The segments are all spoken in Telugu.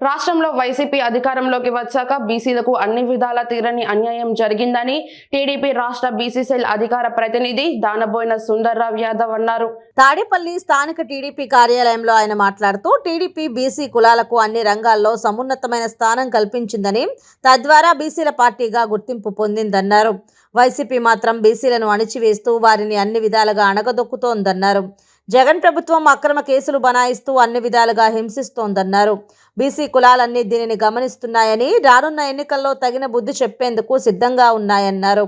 రాష్ట్రంలో వైసీపీ అధికారంలోకి వచ్చాక బీసీలకు అన్ని విధాల తీరని అన్యాయం జరిగిందని టీడీపీ రాష్ట్ర బీసీసీఎల్ అధికార ప్రతినిధి దానబోయిన సుందర్రావు యాదవ్ అన్నారు. తాడేపల్లి స్థానిక టీడీపీ కార్యాలయంలో ఆయన మాట్లాడుతూ టీడీపీ బీసీ కులాలకు అన్ని రంగాల్లో సమున్నతమైన స్థానం కల్పించిందని తద్వారా బీసీల పార్టీగా గుర్తింపు పొందిందన్నారు. వైసీపీ మాత్రం బీసీలను అణిచివేస్తూ వారిని అన్ని విధాలుగా అణగదొక్కుతోందన్నారు. జగన్ ప్రభుత్వం అక్రమ కేసులు బనాయిస్తూ అన్ని విధాలుగా హింసిస్తోందన్నారు. బీసీ కులాలన్నీ దీనిని గమనిస్తున్నాయని రానున్న ఎన్నికల్లో తగిన బుద్ధి చెప్పేందుకు సిద్ధంగా ఉన్నాయన్నారు.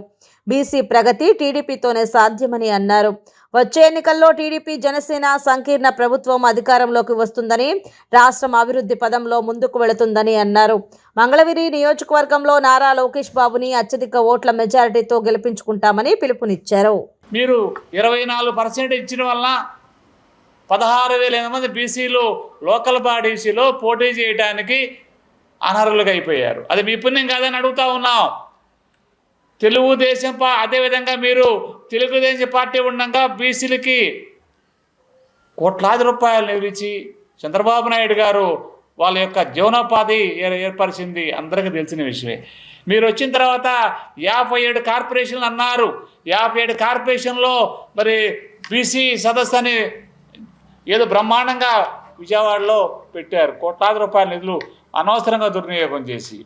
బీసీ ప్రగతి టీడీపీతోనే సాధ్యమని అన్నారు. వచ్చే ఎన్నికల్లో టీడీపీ జనసేన సంకీర్ణ ప్రభుత్వం అధికారంలోకి వస్తుందని రాష్ట్రం అభివృద్ధి పదంలో ముందుకు వెళుతుందని అన్నారు. మంగళగిరి నియోజకవర్గంలో నారా లోకేష్ బాబుని అత్యధిక ఓట్ల మెజారిటీతో గెలిపించుకుంటామని పిలుపునిచ్చారు. మీరు ఇరవై నాలుగు పర్సెంట్ ఇచ్చిన వల్ల పదహారు వేల ఎనిమిది మంది బీసీలు లోకల్ బాడీసీలో పోటీ చేయడానికి అనర్హులుగా అయిపోయారు అది మీ పుణ్యం కాదని అడుగుతా ఉన్నాం. తెలుగుదేశం పా అదేవిధంగా మీరు తెలుగుదేశం పార్టీ ఉండగా బీసీలకి కోట్లాది రూపాయలు నిలిచి చంద్రబాబు నాయుడు గారు వాళ్ళ యొక్క జీవనోపాధి ఏర్పరిచింది అందరికీ తెలిసిన విషయమే. మీరు వచ్చిన తర్వాత యాభై ఏడు కార్పొరేషన్లు అన్నారు. యాభై ఏడు కార్పొరేషన్లో మరి బీసీ సదస్సు అని ఏదో బ్రహ్మాండంగా విజయవాడలో పెట్టారు. కోట్లాది రూపాయల నిధులు అనవసరంగా దుర్వినియోగం చేసి.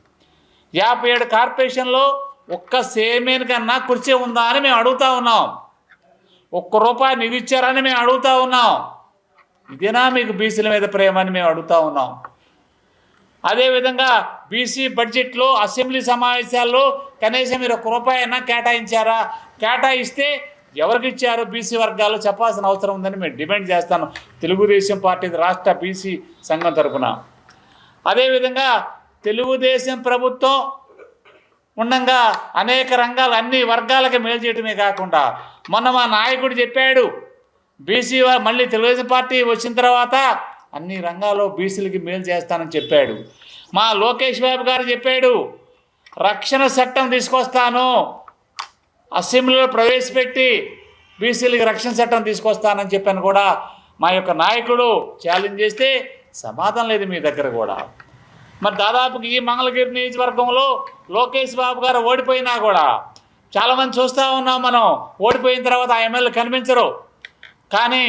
యాభై ఏడు కార్పొరేషన్లో ఒక్క సేమేన్ కన్నా కుర్చీ ఉందా అని మేము అడుగుతా ఉన్నాం. ఒక్క రూపాయి నిధి ఇచ్చారని మేము అడుగుతా ఉన్నాం. ఇదేనా మీకు బీసీల మీద ప్రేమ అని మేము అడుగుతా ఉన్నాం. అదేవిధంగా బీసీ బడ్జెట్లో అసెంబ్లీ సమావేశాల్లో కనీసం మీరు ఒక్క రూపాయి అయినా కేటాయించారా? కేటాయిస్తే ఎవరికి ఇచ్చారో బీసీ వర్గాలు చెప్పాల్సిన అవసరం ఉందని మేము డిమాండ్ చేస్తాను. తెలుగుదేశం పార్టీ రాష్ట్ర బీసీ సంఘం తరఫున అదేవిధంగా తెలుగుదేశం ప్రభుత్వం ఉండగా అనేక రంగాలు అన్ని వర్గాలకు మేలు చేయటమే కాకుండా మొన్న మా నాయకుడు చెప్పాడు బీసీ మళ్ళీ తెలుగుదేశం పార్టీ వచ్చిన తర్వాత అన్ని రంగాల్లో బీసీలకి మేలు చేస్తానని చెప్పాడు. మా లోకేష్ బాబు గారు చెప్పాడు రక్షణ చట్టం తీసుకొస్తాను అసెంబ్లీలో ప్రవేశపెట్టి బీసీలకు రక్షణ చట్టం తీసుకొస్తానని చెప్పాను కూడా మా యొక్క నాయకుడు ఛాలెంజ్ చేస్తే సమాధానం లేదు మీ దగ్గర కూడా. మరి దాదాపుకి ఈ మంగళగిరి నియోజకవర్గంలో లోకేష్ బాబు గారు ఓడిపోయినా కూడా చాలామంది చూస్తూ ఉన్నాం మనం ఓడిపోయిన తర్వాత ఆ ఎమ్మెల్యే కనిపించరు. కానీ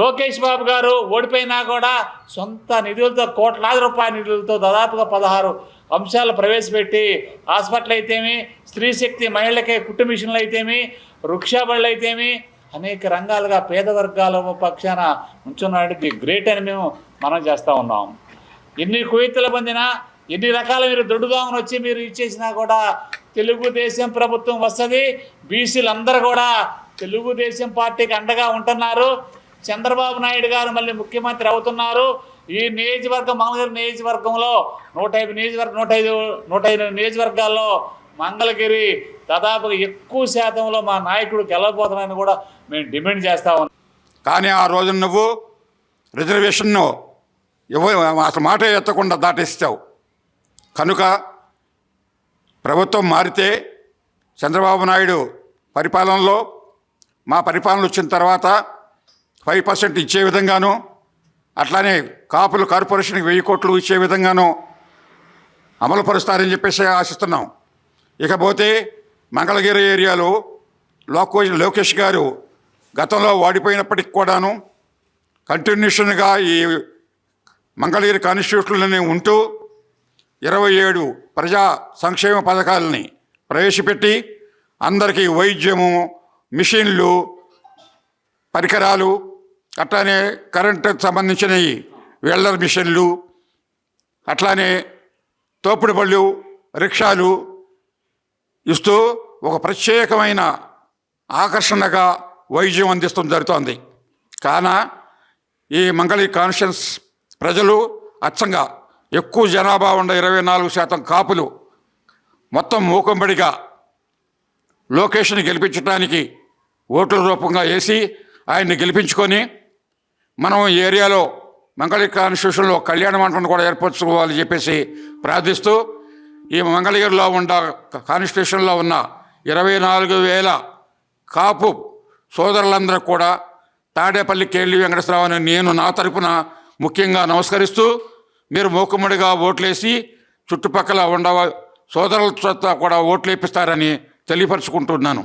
లోకేష్ బాబు గారు ఓడిపోయినా కూడా సొంత నిధులతో కోట్లాది రూపాయల నిధులతో దాదాపుగా పదహారు అంశాలు ప్రవేశపెట్టి హాస్పిటల్ అయితేమి స్త్రీ శక్తి మహిళలకే కుట్టు మిషన్లు అయితేమి వృక్షాబళ్ళు అయితేమి అనేక రంగాలుగా పేద వర్గాల పక్షాన ఉంచున్నాడికి గ్రేట్ అని మేము మనం చేస్తూ ఉన్నాం. ఎన్ని కువైతులు పొందినా ఎన్ని రకాల మీరు దొడ్డుదామని వచ్చి మీరు ఇచ్చేసినా కూడా తెలుగుదేశం ప్రభుత్వం వస్తుంది. బీసీలు అందరూ కూడా తెలుగుదేశం పార్టీకి అండగా ఉంటున్నారు. చంద్రబాబు నాయుడు గారు మళ్ళీ ముఖ్యమంత్రి అవుతున్నారు. ఈ నియోజకవర్గం మంగళగిరి నియోజకవర్గంలో నూట ఐదు నియోజకవర్గ నూట ఐదు నూట ఐదు నియోజకవర్గాల్లో మంగళగిరి దాదాపుగా ఎక్కువ శాతంలో మా నాయకుడు గెలవబోతున్నాయని కూడా మేము డిమాండ్ చేస్తా ఉన్నాం. కానీ ఆ రోజు నువ్వు రిజర్వేషన్ను ఇవ్వ అసలు మాట ఎత్తకుండా దాటేస్తావు. కనుక ప్రభుత్వం మారితే చంద్రబాబు నాయుడు పరిపాలనలో మా పరిపాలన వచ్చిన తర్వాత ఫైవ్ పర్సెంట్ ఇచ్చే విధంగాను అట్లానే కాపులు కార్పొరేషన్కి వెయ్యి కోట్లు ఇచ్చే విధంగాను అమలు పరుస్తారని చెప్పేసి ఆశిస్తున్నాం. ఇకపోతే మంగళగిరి ఏరియాలో లోకో లోకేష్ గారు గతంలో వాడిపోయినప్పటికి కూడాను కంటిన్యూషన్గా ఈ మంగళగిరి కాన్స్టిట్యూషన్లోనే ఉంటూ ఇరవై ఏడు ప్రజా సంక్షేమ పథకాలని ప్రవేశపెట్టి అందరికీ వైద్యము మిషన్లు పరికరాలు అట్లానే కరెంటు సంబంధించినవి వెల్డర్ మిషన్లు అట్లానే తోపుడు బళ్ళు రిక్షాలు ఇస్తూ ఒక ప్రత్యేకమైన ఆకర్షణగా వైద్యం అందిస్తూ జరుగుతోంది. కాన ఈ మంగళి కాన్షియన్స్ ప్రజలు అచ్చంగా ఎక్కువ జనాభా ఉన్న ఇరవై నాలుగు శాతం కాపులు మొత్తం మూకంబడిగా లోకేష్ని గెలిపించడానికి ఓట్ల రూపంగా వేసి ఆయన్ని గెలిపించుకొని మనం ఈ ఏరియాలో మంగళగిరి కాన్స్టిట్యూషన్లో కళ్యాణ మండపం కూడా ఏర్పరచుకోవాలని చెప్పేసి ప్రార్థిస్తూ ఈ మంగళగిరిలో ఉన్న కాన్స్టిట్యూషన్లో ఉన్న ఇరవై నాలుగు వేల కాపు సోదరులందరూ కూడా తాడేపల్లి కేళ్ళి వెంకటేశ్వరరావు నేను నా తరపున ముఖ్యంగా నమస్కరిస్తూ మీరు మూకుమ్మడిగా ఓట్లేసి చుట్టుపక్కల ఉండ సోదరులతో కూడా ఓట్లు వేపిస్తారని తెలియపరుచుకుంటున్నాను.